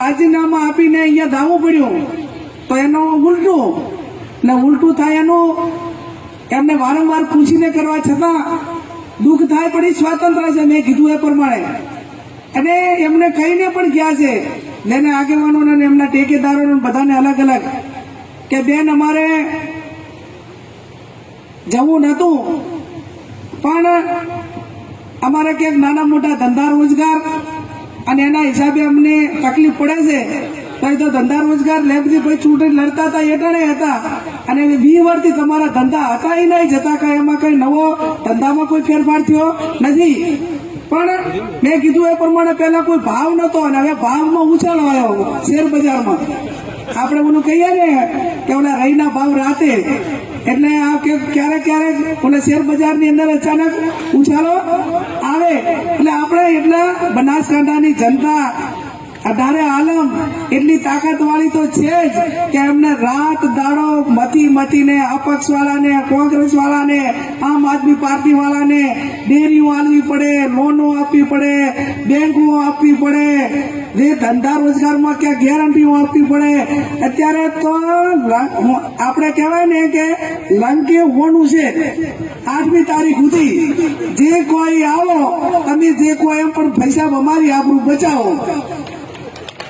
રાજીનામા આપીને અહીંયા ધાવવું પડ્યું. તો એનો ઉલટું, ને ઉલટું થાય એનું, એમને વારંવાર પૂછીને કરવા છતાં દુઃખ થાય પણ એ સ્વાતંત્ર છે, મેં કીધું એ પ્રમાણે. અને એમને કહીને પણ ગયા છે જેને આગેવાનોને અને એમના ટેકેદારોને બધાને અલગ અલગ, કે બેન અમારે જવું નહોતું, પણ અમારે ક્યાંક નાના મોટા ધંધા રોજગાર અને એના હિસાબે અમને તકલીફ પડે છે. ભાઈ તો ધંધા રોજગાર લેબથી ભાઈ ચૂંટણી લડતા હતા એટણે હતા. અને વી વર્ષથી તમારા ધંધા હતા એ નહીં, જતા કઈ એમાં કઈ નવો ધંધામાં કોઈ ફેરફાર થયો નથી. પણ મેં કીધું એ પ્રમાણે પહેલા કોઈ ભાવ નતો અને હવે ભાવમાં ઉછાળો આવ્યો શેર બજારમાં. આપણે ઓલું કહીએ ને કે ઓલા રહીના ભાવ રાતે. એટલે આ ક્યારેક ક્યારેક ઓલા શેર બજારની અંદર અચાનક ઉછાળો આવે. એટલે આપણે એટલા બનાસકાંઠાની જનતા, અઢારે આલમ, એટલી તાકાત વાળી તો છે જ કે એમને રાત દાડો મતી મતીને અપક્ષ વાળાને કોંગ્રેસ વાળાને આમ આદમી પાર્ટી વાળાને ડેરીઓ આલવી પડે, લોનો આપવી પડે બેંકો આપવી પડે, જે ધંધા રોજગારમાં ક્યાં ગેરંટીઓ આપવી પડે. અત્યારે તો આપણે કહેવાય ને કે લંકે હોનું છે. આઠમી તારીખ સુધી જે કોઈ આવો તમે જે કોઈ એમ પણ પૈસા અમારી આપણું બચાવો.